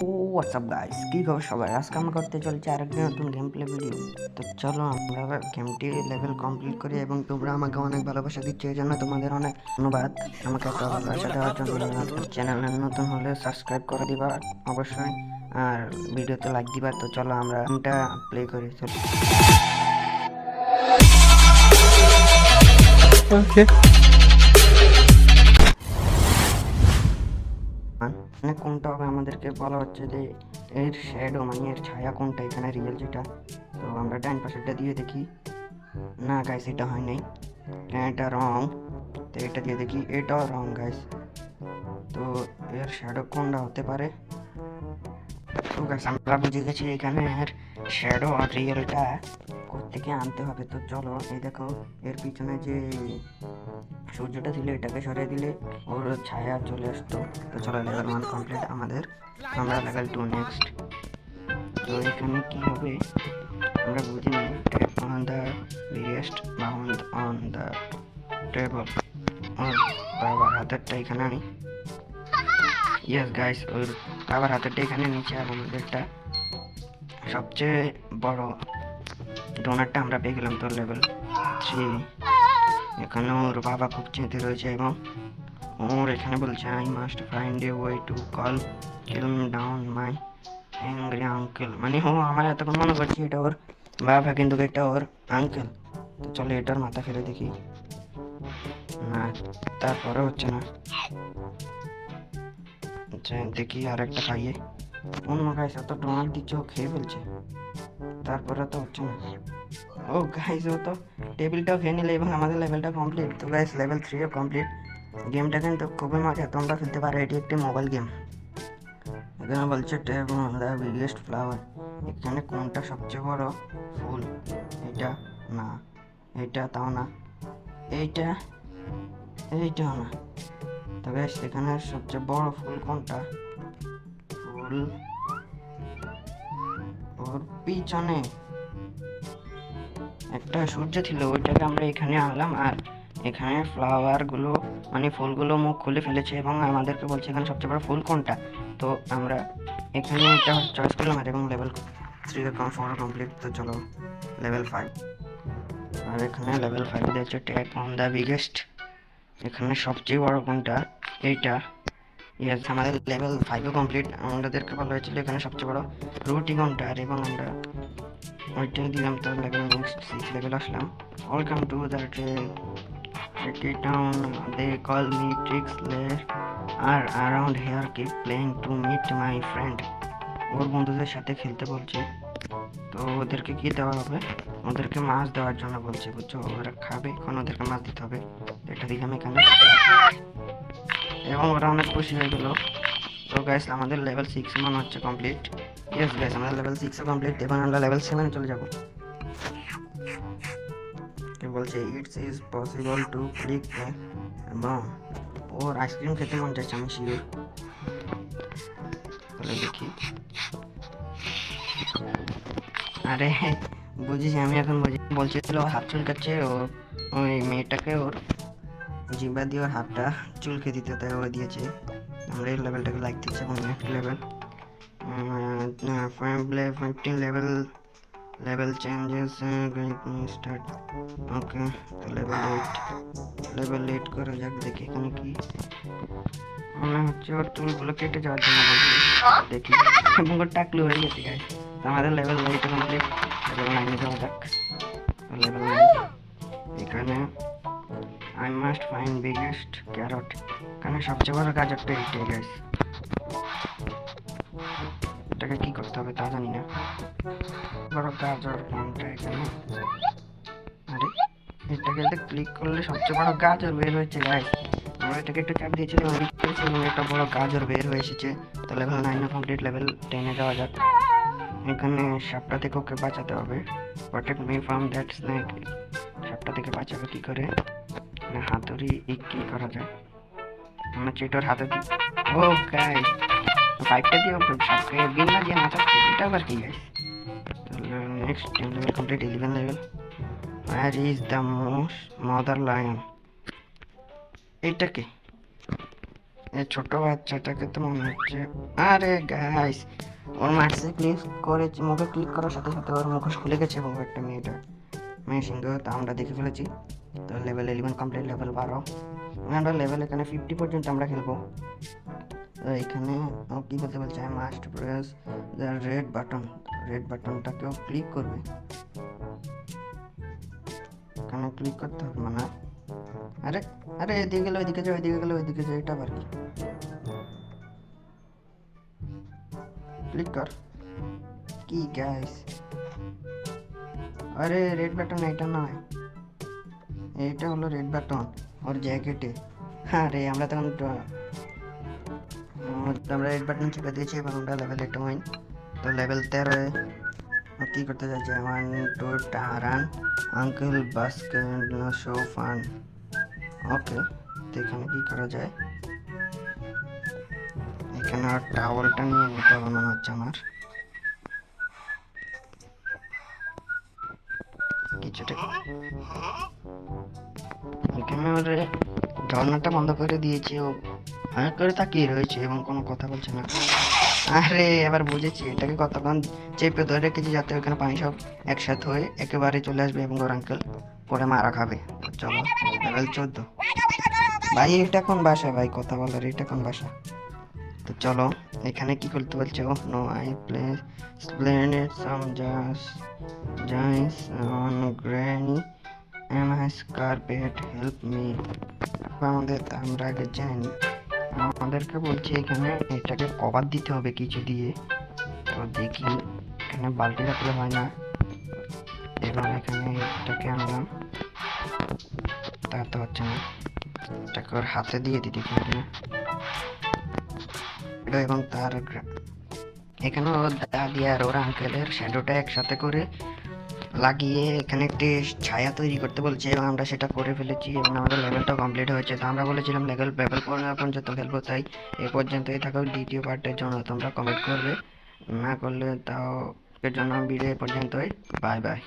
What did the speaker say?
WhatsApp guys কি খবর সবাই? আজকে আমরা করতে চলছি আরেকটি নতুন গেম প্লে ভিডিও তো চলো, আমরা গেমটি লেভেল কমপ্লিট করি এবং তোমরা আমাকে অনেক ভালোবাসা দিচ্ছ, এই জন্য তোমাদের অনেক ধন্যবাদ। আমাকে এত ভালোবাসা দেওয়ার জন্য চ্যানেলে নতুন হলে সাবস্ক্রাইব করে দিবা, অবশ্যই। আর ভিডিওতে লাইক দিবা, তো চলো আমরা গেমটা প্লে করি, চলো। Okay. মানে কোনটা হবে আমাদেরকে বলা হচ্ছে যে এর শ্যাডো মানে এর ছায়া কোনটা? এখানে রিয়েল যেটা। তো আমরা ডান পাশেরটা দিয়ে দেখি। না গাইস এটা হয় নাই। হ্যাঁ, এটা রং তো এটা দিয়ে দেখি এটাও রং গাইস তো এর শ্যাডো কোনটা হতে পারে? তো গাইস আমরা বুঝে গেছি এখানে এর শ্যাডো আর রিয়েলটা থেকে আনতে হবে? তো চলো এই দেখো এর পিছনে যে সূর্যটা ছিল এটাকে সরিয়ে দিলে ওর ছায়া চলে আসতো। তো চলো লেভেল ওয়ান কমপ্লিট আমাদের। আমরা লেভেল টু নেক্সট তো এখানে কি হবে? আমরা বুঝিনি। Tap on the biggest bound on the table বাবার হাতেরটা এখানে আনি। ইয়েস গাইস ওর বাবার হাতেরটা এখানে নিচে আর আমাদেরটা। সবচেয়ে বড় ডোনারটা আমরা পেয়ে গেলাম তোর লেভেল থ্রি এখানে ওর বাবা খুব চিন্তে রয়েছে এবং ওর এখানে বলছে I must find a way to call kill down my angry uncle মানে ও আমার এতক্ষণ মনে করছি এটা ওর বাবা কিন্তু এটা ওর আঙ্কেল তো চলো এটার মাথা ফেলে দেখি। না তারপরে হচ্ছে না। আচ্ছা দেখি আর একটা খাইয়ে। অন্য গাইস এত ডোনার দিচ্ছে খেয়ে ফেলছে। তারপরে তো হচ্ছে না। ও গাইস ও তো টেবিলটাও খেয়ে নিলে এবং আমাদের লেভেলটা কমপ্লিট তো গাইস লেভেল থ্রিও কমপ্লিট গেমটা কিন্তু খুবই মজা। তোমরা খেলতে পারো, এটি একটি মোবাইল গেম এখানে বলছে দ্য বিগেস্ট ফ্লাওয়ার এখানে কোনটা সবচেয়ে বড়? ফুল। এটা না। এটা তাও না। এইটা, এইটাও না। তো গাইস এখানে সবচেয়ে বড় ফুল কোনটা? ফুল। ওর পিছনে একটা সূর্য ছিল, ওইটাকে আমরা এখানে আনলাম আর এখানে ফ্লাওয়ারগুলো মানে ফুলগুলো মুখ খুলে ফেলেছে এবং আমাদেরকে বলছে এখানে সবচেয়ে বড় ফুল কোনটা? তো আমরা এখানে একটা চয়েস করলাম আর এবং লেভেল থ্রি ফোর কমপ্লিট তো চলো লেভেল ফাইভ আর এখানে লেভেল ফাইভ দিয়েছে ট্যাগ অন দ্য বিগেস্ট এখানে সবচেয়ে বড় কোনটা? এইটা। ইয়েস আমাদের লেভেল ফাইভও কমপ্লিট আমাদেরকে বলা হয়েছিল এখানে সবচেয়ে বড় রুটি কোনটা এবং আমরা ওইটা দিলাম তো level six level Aslam. Welcome to the tricky town they call me tricks layer R around here keep playing to meet my friend ওর বন্ধুদের সাথে খেলতে বলছে। তো ওদেরকে কি দেওয়া হবে? ওদেরকে মাছ দেওয়ার জন্য বলছে, বুঝছ? ওরা খাবে, এখন ওদেরকে মাছ দিতে হবে। এটা দিলাম এখানে। এবং ওরা অনেক খুশি হয়ে গেল তো গাইস আমাদের লেভেল সিক্স মনে হচ্ছে কমপ্লিট ইয়েস গাইস আমাদের লেভেল সিক্সও কমপ্লিট এবার আমরা লেভেল সেভেনে চলে যাব কে বলছে it's is possible to click এবং ওর আইসক্রিম খেতে মন চাইছে আমি শিওর তাহলে দেখি আরে বুঝিস আমি এখন বুঝি বলছিল ও হাত চুলকাচ্ছে ও ওই মেয়েটাকে ওর জিবা দিয়ে ওর হাতটা চুলকে দিতে, তাই ও দিয়েছে। আমরা এই লেভেলটাকে লাইক দিচ্ছি এবং next level fifteen level level changes start okay তো লেভেল এইট লেভেল এইট করে যাক, দেখি এখানে কি। মনে হচ্ছে ওর চুলগুলো কেটে যাওয়ার জন্য দেখি। এবং ওর টাকলু হয়ে গেছে গাইস আমাদের লেভেল এইট কমপ্লিট লেভেল নাইনে যাওয়া যাক। লেভেল নাইন এখানে I must find biggest carrot এখানে সবচেয়ে বড় গাজরটা এইটাই গাইস এটাকে কি করতে হবে তা জানি না। বড় গাজর কোনটা এখানে? আরে, এটাকে ক্লিক করলে সবচেয়ে বড় গাজর বের হয়েছে গাইস আমরা এটাকে একটু চাপ দিয়েছিলাম এবং একটা বড় গাজর বের হয়ে এসেছে। তো লেভেল নাইনে কমপ্লিট লেভেল টেনে যাওয়া যাক। এখানে সাপটা থেকে ওকে বাঁচাতে হবে। Protect me from that snake সাপটা থেকে বাঁচাবে কি করে? হাতুড়ি কি করা যায় মনে হচ্ছে এটার হাতে দি ও গাইস পাইপটা দিয়ে সাপকে বিন দিয়ে নাচাচ্ছে এটা আবার কি guys next ten level complete eleven level where is the most mother lion এইটা কি এই ছোট বাচ্চাটাকে তো মনে হচ্ছে আরে গাইস ওর মার্সে ক্লিক করে মুখে ক্লিক করার সাথে সাথে ওর মুখোশ খুলে গেছে এবং একটা মেয়েটা মেয়ে সিংহ তা আমরা দেখে ফেলেছি তো লেভেল ইলেভেন কমপ্লিট লেভেল বারো। আমরা লেভেল এখানে ফিফটি পর্যন্ত আমরা খেলব। এখানে কি বলতে বলছে? Must press the red button red বাটনটাকেও click করবে। এখানে ক্লিক করতে হবে মানে আরে আরে এদিকে গেলে ওইদিকে যাও, ওইদিকে গেলে ওইদিকে যাও, এটা আবার কি? ক্লিক কর। কি গ্যাস আরে রেড বাটন এটা নয়। এইটা হলো রেড বাটন ওর জ্যাকেটে হ্যাঁ রে আমরা তখন আমরা রেড বাটন চেপে দিয়েছি এবং আমরা লেভেল এইট হইন তো লেভেল তেরোয় ও কি করতে চাইছে one two run uncle basket show fun okay তো এখানে কি করা যায়? এখানে আর টাওয়ালটা নিয়ে নিতে হবে মনে হচ্ছে আমার। কিছুটা ঝর্ণাটা বন্ধ করে দিয়েছে ও। হ্যাঁ করে তাকিয়ে রয়েছে এবং কোনো কথা বলছে না। আরে, এবার বুঝেছি, এটাকে কতক্ষণ চেপে ধরে রেখেছি যাতে ওখানে পানি সব একসাথে হয়ে একেবারে চলে আসবে এবং ওর আঙ্কেল পরে মারা খাবে। চলো লেভেল চোদ্দ। ভাই, এটা কোন বাসা ভাই, কথা বলার এটা কোন বাসা তো চলো, এখানে কি করতে বলছে? ও no I play splendid some জাস জাইস on granny am I carpet help me আমাদের, আমরা আগে জানি। আমাদেরকে বলছে এখানে এটাকে কভার দিতে হবে কিছু দিয়ে। তো দেখি এখানে বালতি রাখলে হয় না। এবং এখানে এটাকে আনলাম। তা তো হচ্ছে না। এটাকে ওর হাতে দিয়ে দিতে কিন্তু এটা এবং তার গ্রা- এখানে ওর দাদি আর ওর আঙ্কেলের শ্যাডোটা একসাথে করে লাগিয়ে এখানে একটি ছায়া তৈরি করতে বলছে এবং আমরা সেটা করে ফেলেছি এবং আমাদের লেভেলটা কমপ্লিট হয়েছে। তো আমরা বলেছিলাম লেভেল লেভেল পর্যন্ত খেলব তাই এ পর্যন্তই থাকো, দ্বিতীয় পার্টের জন্য তোমরা কমেন্ট করবে। না করলে তাও এর জন্য ভিডিও পর্যন্তই। Bye bye